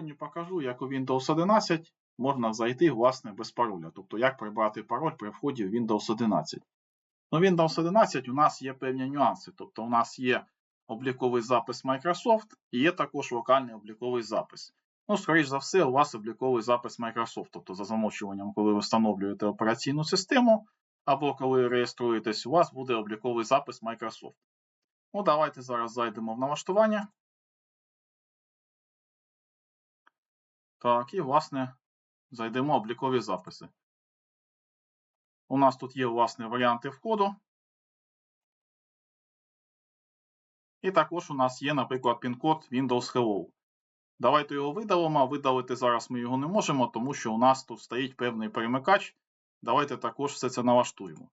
сьогодні покажу, як у Windows 11 можна зайти власне без пароля. Тобто, як прибрати пароль при вході в Windows 11. Ну, Windows 11 у нас є певні нюанси. Тобто, у нас є обліковий запис Microsoft і є також локальний обліковий запис. Ну, скоріш за все, у вас обліковий запис Microsoft, тобто за замовчуванням, коли ви встановлюєте операційну систему, або коли реєструєтесь, у вас буде обліковий запис Microsoft. Ну, давайте зараз зайдемо в налаштування. Так, і, власне, зайдемо в облікові записи. У нас тут є, власне, варіанти входу. І також у нас є, наприклад, пін-код Windows Hello. Давайте його видалимо. Видалити зараз ми його не можемо, тому що у нас тут стоїть певний перемикач. Давайте також все це налаштуємо.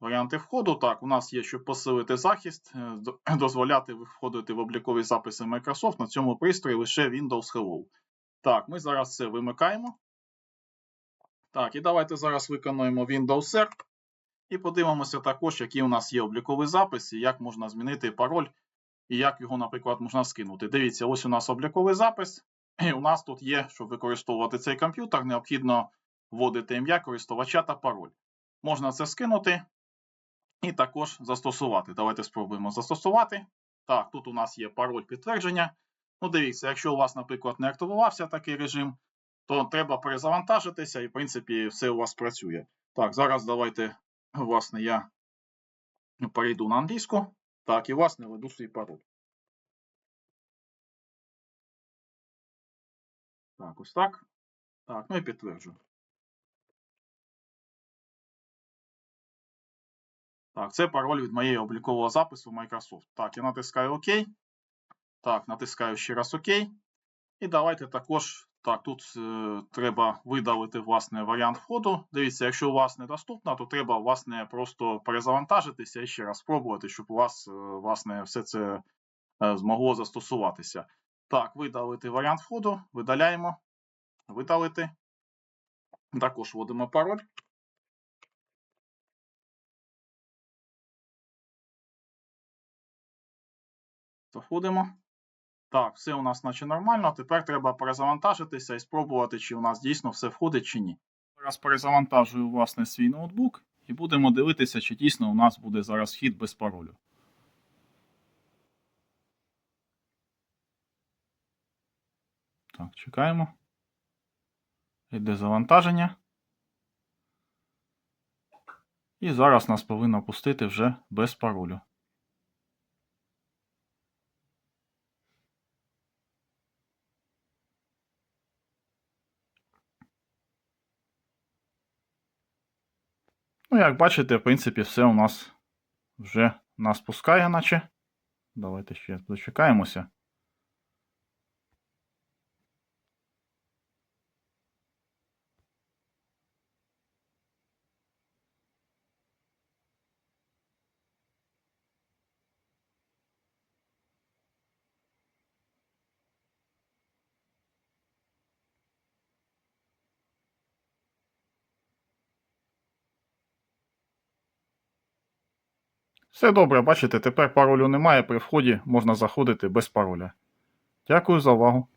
Варіанти входу. Так, у нас є, щоб посилити захист, е, дозволяти входити в облікові записи Microsoft на цьому пристрої лише Windows Hello. Так, ми зараз це вимикаємо. Так, і давайте зараз виконуємо Windows R. І подивимося також, які у нас є облікові записи, як можна змінити пароль і як його, наприклад, можна скинути. Дивіться, ось у нас обліковий запис. І у нас тут є, щоб використовувати цей комп'ютер, необхідно вводити ім'я користувача та пароль. Можна це скинути і також застосувати. Давайте спробуємо застосувати. Так, тут у нас є пароль підтвердження. Ну, дивіться, якщо у вас, наприклад, не активувався такий режим, то треба перезавантажитися, і, в принципі, все у вас працює. Так, зараз давайте, власне, я перейду на англійську. Так, і, власне, веду свій пароль. Так, ось так. Так, ну і підтверджую. Так, це пароль від моєї облікового запису в Microsoft. Так, я натискаю ОК. Так, натискаю ще раз ОК. І давайте також. Так, тут е, треба видалити власне варіант входу. Дивіться, якщо у вас недоступно, то треба власне просто перезавантажитися і ще раз спробувати, щоб у вас е, власне все це е, змогло застосуватися. Так, видалити варіант входу, видаляємо, видалити. Також вводимо пароль. Заходимо. Так, все у нас наче нормально. Тепер треба перезавантажитися і спробувати, чи у нас дійсно все входить чи ні. Зараз перезавантажую власне свій ноутбук і будемо дивитися, чи дійсно у нас буде зараз вхід без паролю. Так, чекаємо. Йде завантаження. І зараз нас повинно пустити вже без паролю. Ну, як бачите, в принципі, все у нас вже нас пускає, наче. Давайте ще дочекаємося. Все добре, бачите, тепер паролю немає, при вході можна заходити без пароля. Дякую за увагу.